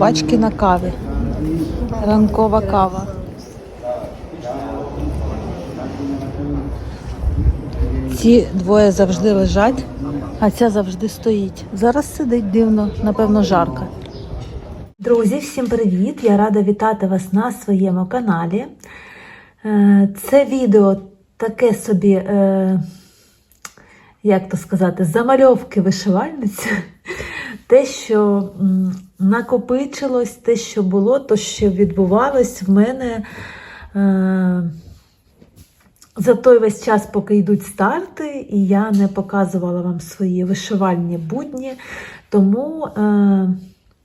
пачки на каві. Ранкова кава. Ці двоє завжди лежать, а ця завжди стоїть. Зараз сидить дивно, напевно, жарко. Друзі, всім привіт! Я рада вітати вас на своєму каналі. Е, Це відео таке собі, е, як то сказати, замальовки вишивальниці. Те, що накопичилось, те, що було, то, що відбувалось в мене. е, за той весь час, поки йдуть старти, і я не показувала вам свої вишивальні будні. Тому е,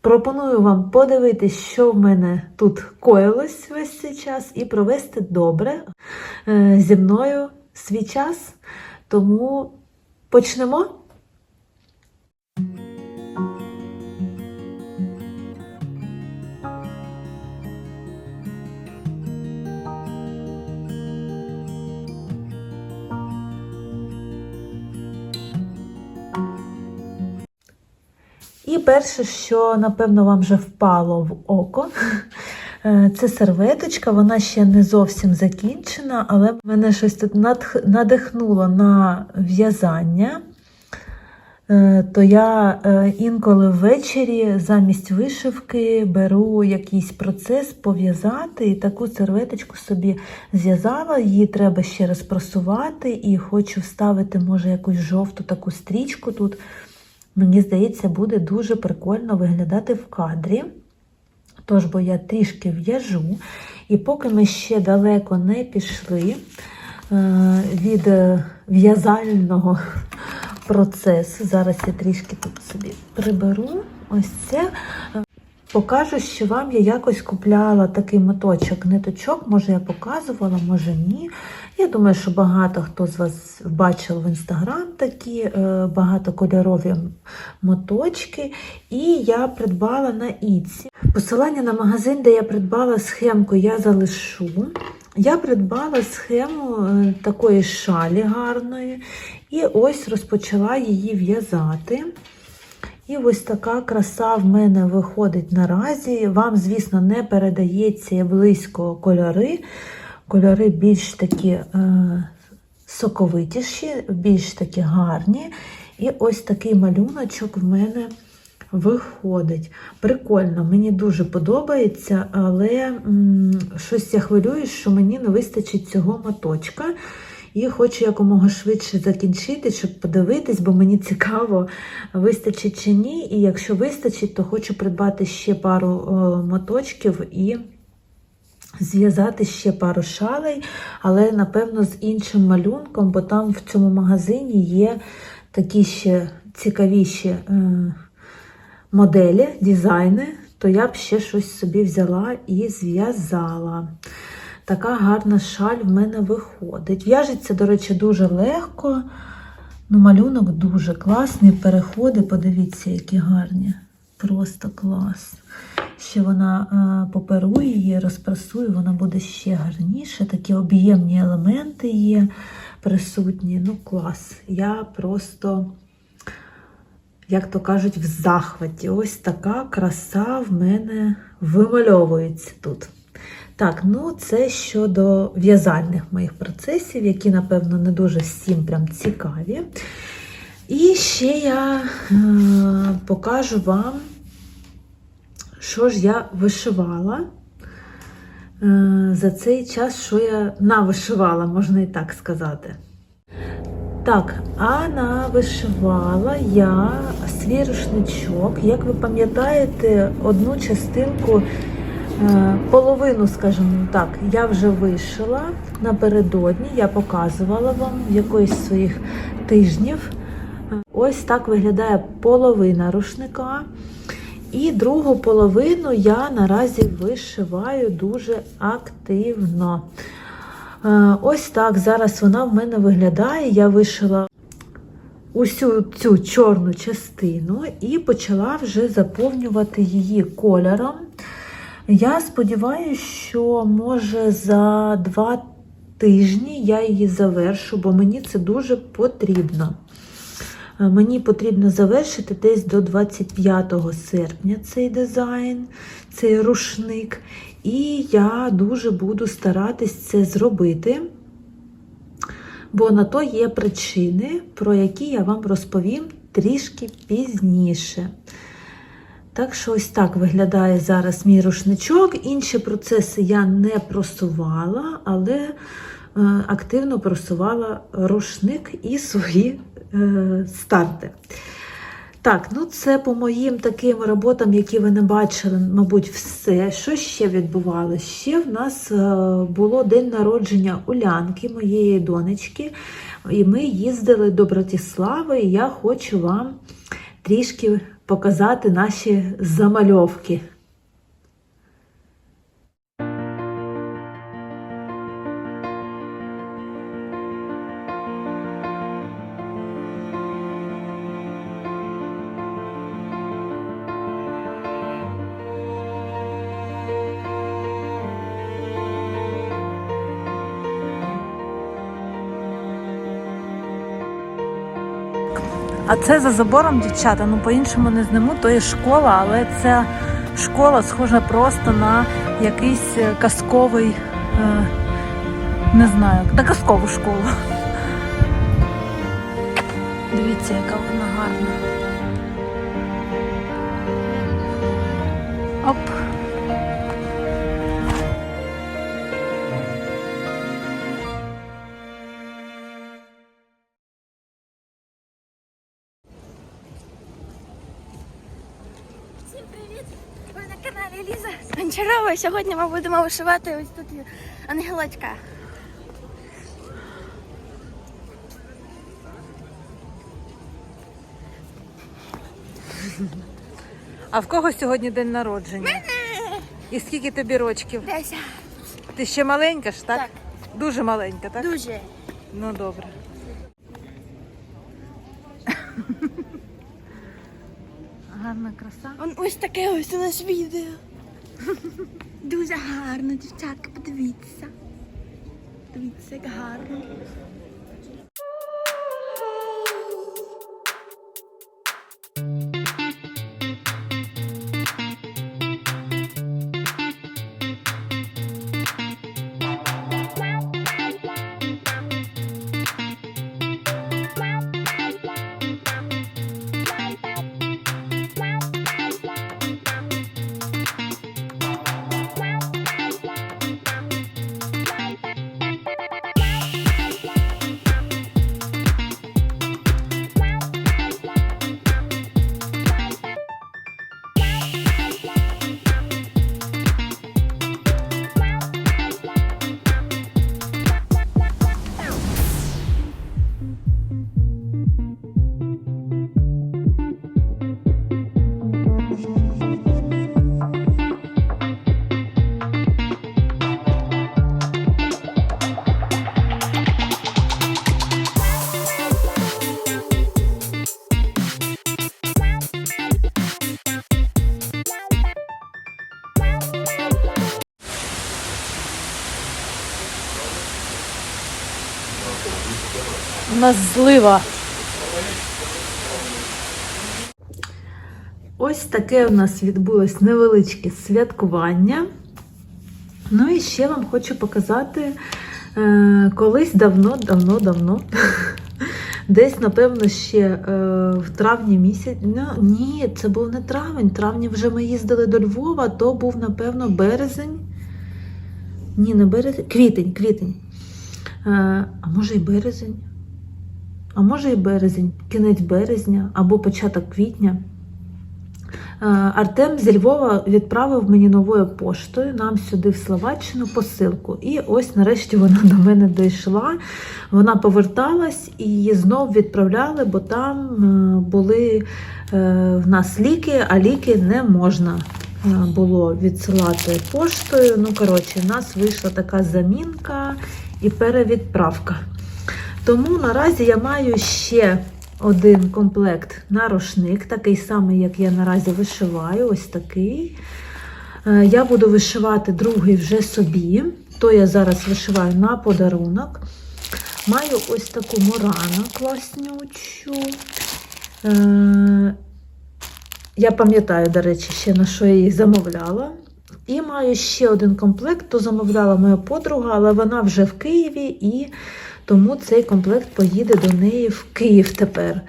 пропоную вам подивитись, що в мене тут коїлось весь цей час, і провести добре е, зі мною свій час. Тому почнемо. І перше, що напевно вам вже впало в око, е, це серветочка. Вона ще не зовсім закінчена, але мене щось тут надихнуло на в'язання. Е, То я е, інколи ввечері замість вишивки беру якийсь процес пов'язати і таку серветочку собі зв'язала. Її треба ще раз просувати і хочу вставити, може, якусь жовту таку стрічку тут. Мені здається, буде дуже прикольно виглядати в кадрі. Тож, бо я трішки в'яжу, і поки ми ще далеко не пішли е, від в'язального процесу, зараз я трішки тут собі приберу ось це. Покажу, що вам я якось купляла такий моточок ниточок, може я показувала, може ні. Я думаю, що багато хто з вас бачив в інстаграм такі е, багатокольорові моточки. І я придбала на Іці. Посилання на магазин, де я придбала схемку, я залишу. Я придбала схему е, такої шалі гарної, і ось розпочала її в'язати. І ось така краса в мене виходить наразі. Вам, звісно, не передається близько кольори. Кольори більш такі е, соковитіші, більш такі гарні. І ось такий малюночок в мене виходить. Прикольно, мені дуже подобається, але м, щось я хвилююсь, що мені не вистачить цього моточка. І хочу якомога швидше закінчити, щоб подивитись, бо мені цікаво, вистачить чи ні. І якщо вистачить, то хочу придбати ще пару о, моточків і зв'язати ще пару шалей, але, напевно, з іншим малюнком, бо там в цьому магазині є такі ще цікавіші е, моделі, дизайни, то я б ще щось собі взяла і зв'язала. Така гарна шаль в мене виходить. В'яжеться, до речі, дуже легко. Ну, Малюнок дуже класний. Переходи, подивіться, які гарні. Просто клас. Ще вона е, поперує її, розпрасує, вона буде ще гарніше. Такі об'ємні елементи є присутні. Ну, клас. Я просто, як то кажуть, в захваті. Ось така краса в мене вимальовується тут. Так, ну це щодо в'язальних моїх процесів, які, напевно, не дуже всім прям цікаві. І ще я е, покажу вам, що ж я вишивала е, за цей час, що я навишивала, можна і так сказати. Так, а навишивала я свій рушничок. Як ви пам'ятаєте, одну частинку. Е, Половину, скажімо так, я вже вишила напередодні, я показувала вам в якоїсь своїх тижнів. Ось так виглядає половина рушника. І другу половину я наразі вишиваю дуже активно. Е, Ось так зараз вона в мене виглядає. Я вишила усю цю чорну частину і почала вже заповнювати її кольором. Я сподіваюся, що може за два тижні я її завершу, бо мені це дуже потрібно. Е, Мені потрібно завершити десь до 25 серпня цей дизайн, цей рушник. І я дуже буду старатись це зробити, бо на то є причини, про які я вам розповім трішки пізніше. Так що ось так виглядає зараз мій рушничок. Інші процеси я не просувала, але е, активно просувала рушник і свої е, старти. Так, ну це по моїм таким роботам, які ви не бачили, мабуть, все. Що ще відбувалося? Ще в нас е, було день народження Улянки, моєї донечки, і ми їздили до Братислави, і я хочу вам трішки показати наші замальовки. А це за забором, дівчата. Ну по-іншому не зніму, то є школа, але ця школа схожа просто на якийсь е, казковий, е, не знаю, на казкову школу. Дивіться, яка вона гарна. Оп. Сьогодні ми будемо вишивати ось тут ангелочка. А в кого сьогодні день народження? І скільки тобі рочків? Десять. Ти ще маленька ж, так? Так. Дуже маленька, так? Дуже. Ну добре. Гарна краса. Он ось таке ось у нас відео. Дуже гарно, дівчатка, подивіться. Дивіться, як гарно. У нас злива. Ось таке у нас відбулось невеличке святкування. Ну і ще вам хочу показати е, колись давно-давно-давно. Десь, напевно, ще е, в травні місяць. Ну, ні, це був не травень. Травні вже ми їздили до Львова, то був, напевно, березень. Ні, не березень. Квітень, квітень. Е, а може і березень. А може і березень, кінець березня або початок квітня. Е, Артем зі Львова відправив мені новою поштою нам сюди в Словаччину посилку. І ось нарешті вона до мене дійшла. Вона поверталась і її знов відправляли, бо там е, були е, в нас ліки, а ліки не можна було відсилати поштою. Ну, коротше, в нас вийшла така замінка і перевідправка. Тому наразі я маю ще один комплект на рушник, такий самий, як я наразі вишиваю, ось такий. Е, Я буду вишивати другий вже собі, то я зараз вишиваю на подарунок. Маю ось таку морану класнючу. Е, я пам'ятаю, до речі, ще на що я її замовляла. І маю ще один комплект, то замовляла моя подруга, але вона вже в Києві, і тому цей комплект поїде до неї в Київ тепер.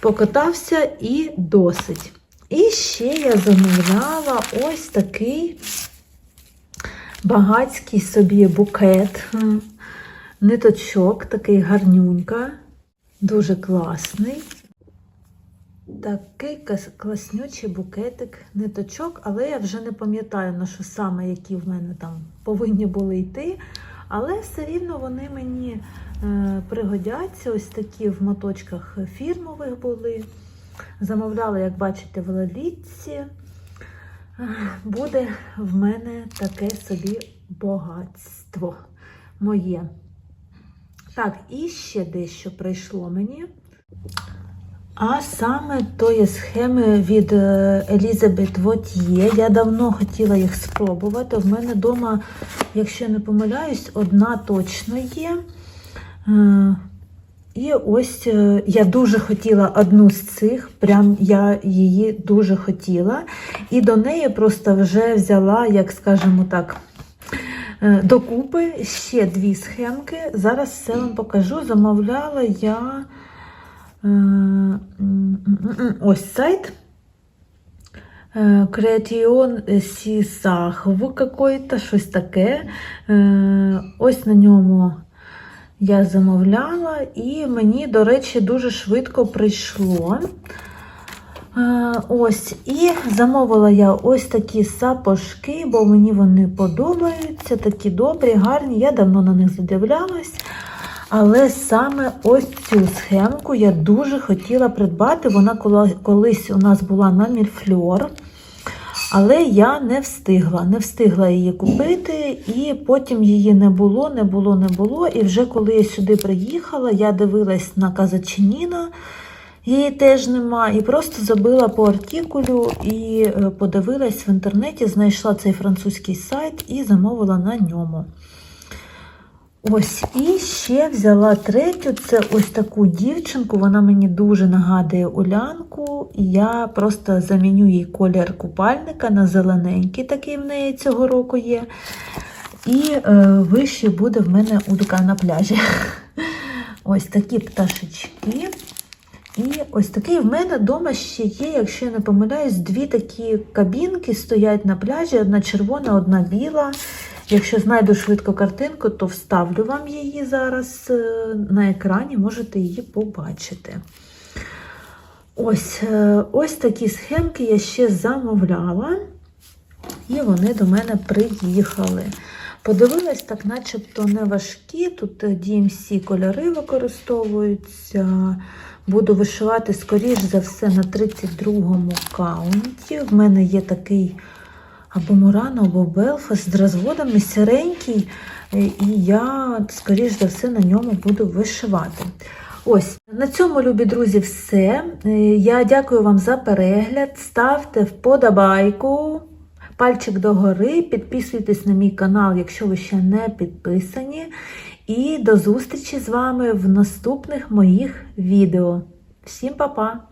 Покатався і досить. І ще я замовляла ось такий багацький собі букет. Ниточок, такий гарнюнька, дуже класний. Такий класнючий букетик ниточок, але я вже не пам'ятаю, на що саме, які в мене там повинні були йти. Але все рівно вони мені е, пригодяться. Ось такі в моточках фірмових були. Замовляла, як бачите, в Лалітці. Е, Буде в мене таке собі багатство моє. Так, і ще дещо прийшло мені. А саме тої схеми від е, Елізабет Вотьє. Я давно хотіла їх спробувати. В мене вдома, якщо не помиляюсь, одна точно є. Е, І ось е, я дуже хотіла одну з цих, прям я її дуже хотіла. І до неї просто вже взяла, як скажемо так, докупи ще дві схемки. Зараз все вам покажу. Замовляла я. Е, Ось сайт. Е, Creation Сісахв какой-то, щось таке. Е, Ось на ньому я замовляла, і мені, до речі, дуже швидко прийшло. Ось, і замовила я ось такі сапожки, бо мені вони подобаються, такі добрі, гарні. Я давно на них задивлялась. Але саме ось цю схемку я дуже хотіла придбати. Вона колись у нас була на Мільфльор. Але я не встигла, не встигла її купити, і потім її не було, не було, не було. І вже коли я сюди приїхала, я дивилась на Казачиніна, її теж нема. І просто забила по артикулю і е, подивилась в інтернеті, знайшла цей французький сайт і замовила на ньому. Ось, і ще взяла третю. Це ось таку дівчинку. Вона мені дуже нагадує Улянку. Я просто заміню їй колір купальника на зелененький, такий в неї цього року є. І е, вище буде в мене удка на пляжі. Ось такі пташечки. І ось такий в мене вдома ще є, якщо я не помиляюсь, дві такі кабінки стоять на пляжі: одна червона, одна біла. Якщо знайду швидко картинку, то вставлю вам її зараз е, на екрані, можете її побачити. Ось, е, ось такі схемки я ще замовляла, і вони до мене приїхали. Подивилась, так начебто не важкі. Тут DMC кольори використовуються. Буду вишивати, скоріш за все, на 32-му каунті. В мене є такий або Мурано, або Белфаст з розводами сіренький, е, і я, скоріш за все, на ньому буду вишивати. Ось, на цьому, любі друзі, все. Е, Я дякую вам за перегляд. Ставте вподобайку, пальчик догори, підписуйтесь на мій канал, якщо ви ще не підписані. І до зустрічі з вами в наступних моїх відео. Всім па-па!